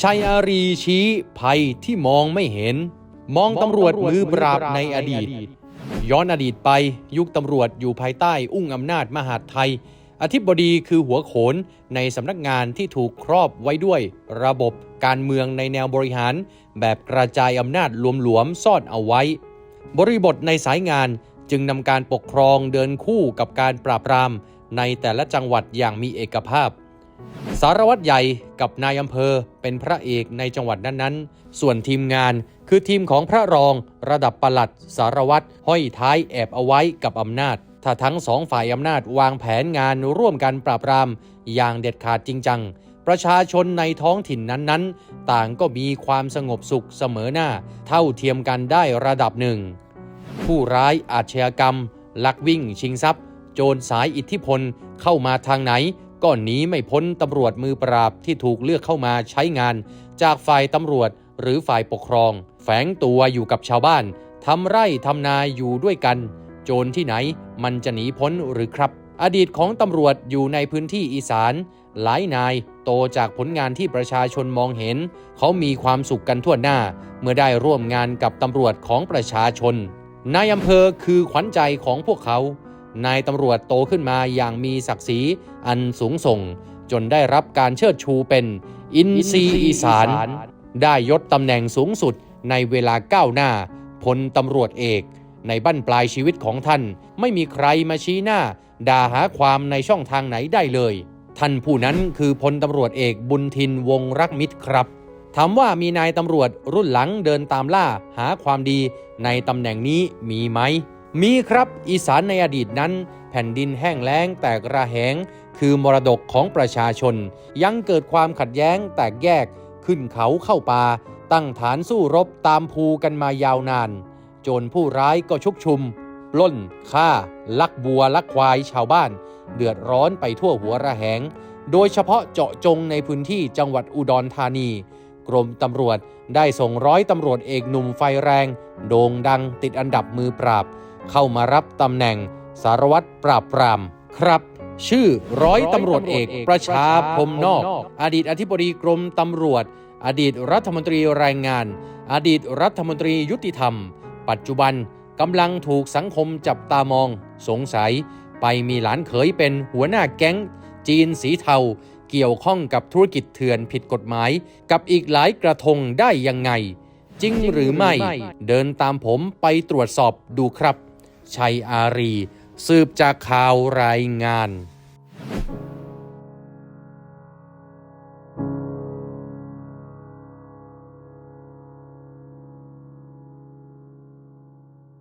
ชัยอารีชี้ภัยที่มองไม่เห็น มองตำรวจมือปราบในอดีต ย้อนอดีตไปยุคตำรวจอยู่ภายใต้อุ้งอำนาจมหาดไทย อธิบดีคือหัวโขนในสำนักงานที่ถูกครอบไว้ด้วย ระบบการเมืองในแนวบริหาร แบบกระจายอำนาจหลวมๆซ่อนเอาไว้ บริบทในสายงานจึงนำการปกครองเดินคู่กับการปราบปรามในแต่ละจังหวัดอย่างมีเอกภาพ สารวัตรใหญ่กับนายอำเภอเป็นพระเอกในจังหวัดนั้นๆ ส่วนทีมงานคือทีมของพระรองระดับปลัด สารวัตรห้อยท้ายแอบเอาไว้กับอำนาจ ถ้าทั้งสองฝ่ายอำนาจวางแผนงานร่วมกันปราบปราม อย่างเด็ดขาดจริงจัง ประชาชนในท้องถิ่นนั้นๆ ต่างก็มีความสงบสุขเสมอหน้า เท่าเทียมกันได้ระดับหนึ่ง ผู้ร้ายอาชญากรรม ลักวิ่งชิงทรัพย์ โจรสายอิทธิพลเข้ามาทางไหน ก็หนีไม่พ้นตำรวจมือปราบที่ถูกเลือกเข้ามาใช้งาน จากฝ่ายตำรวจหรือฝ่ายปกครอง แฝงตัวอยู่กับชาวบ้านทำไร่ทำนาอยู่ด้วยกัน โจรที่ไหนมันจะหนีพ้นหรือครับ อดีตของตำรวจอยู่ในพื้นที่อีสาน หลายนายโตจากผลงานที่ประชาชนมองเห็น เขามีความสุขกันทั่วหน้า เมื่อได้ร่วมงานกับตำรวจของประชาชนนายอำเภอคือขวัญใจของพวกเขา นายตำรวจโตขึ้นมาอย่างมีศักดิ์ศรีอันสูงส่ง จนได้รับการเชิดชูเป็น อินซีอีสาน ได้ยศตำแหน่งสูงสุดในเวลาก้าวหน้าพลตำรวจเอก ในบั้นปลายชีวิตของท่าน ไม่มีใครมาชี้หน้า ด่าหาความในช่องทางไหนได้เลย ท่านผู้นั้นคือพลตำรวจเอกบุญทินวงรักมิตรครับถามว่ามีนายตำรวจรุ่นหลังเดินตามล่าหาความดีในตำแหน่งนี้มีไหม มีครับอีสานในอดีตนั้น แผ่นดินแห้งแล้งแตกระแหง คือมรดกของประชาชน ยังเกิดความขัดแย้งแตกแยกขึ้นเขาเข้าป่าตั้งฐานสู้รบตามภูกันมายาวนาน โจรผู้ร้ายก็ชุกชุมปล้นฆ่า ลักบัวลักควายชาวบ้าน เดือดร้อนไปทั่วหัวระแหง โดยเฉพาะเจาะจงในพื้นที่จังหวัดอุดรธานี กรมตำรวจได้ส่งร้อยตำรวจเอกหนุ่มไฟแรง โด่งดังติดอันดับมือปราบ เข้ามารับตำแหน่งสารวัตรปราบปรามครับ ชื่อร้อยตำรวจเอก ประชาพรมนอก อดีตอธิบดีกรมตำรวจ อดีตรัฐมนตรีแรงงาน อดีตรัฐมนตรียุติธรรม ปัจจุบันกำลังถูกสังคมจับตามอง สงสัย ไปมีหลานเขยเป็นหัวหน้าแก๊ง จีนสีเทา เกี่ยวข้องกับธุรกิจเถื่อนผิดกฎหมาย กับอีกหลายกระทงได้ยังไง จริงหรือไม่ เดินตามผมไปตรวจสอบดูครับ ชัยอารี สืบจากข่าวรายงาน